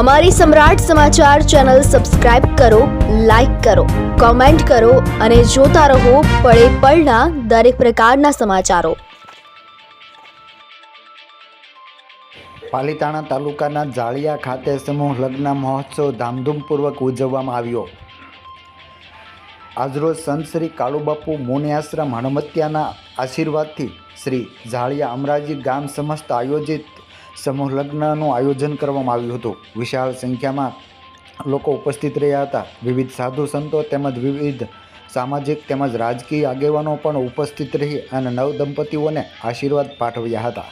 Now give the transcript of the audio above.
અમારી સમ્રાટ સમાચાર channel subscribe કરો લાઈક કરો, કોમેન્ટ કરો અને જોતા રહો પળે પળના દરેક પ્રકારના સમાચારો. પાલીતાણા તાલુકાના જાળિયા ખાતે સમૂહ લગ્ન મહોત્સવ ધામધૂમપૂર્વક ઉજવવામાં આવ્યો. આજરોજ સંત શ્રી કાળુબાપુ મુનિ આશ્રમ હણમતિયાના આશીર્વાદથી શ્રી ઝાળિયા અમરાજી ગામ સમસ્ત આયોજિત સમૂહ લગ્નનું આયોજન કરવામાં આવ્યું હતું. વિશાળ સંખ્યામાં લોકો ઉપસ્થિત રહ્યા હતા. વિવિધ સાધુ સંતો તેમજ વિવિધ સામાજિક તેમજ રાજકીય આગેવાનો પણ ઉપસ્થિત રહી અને નવ દંપતીઓને આશીર્વાદ પાઠવ્યા હતા.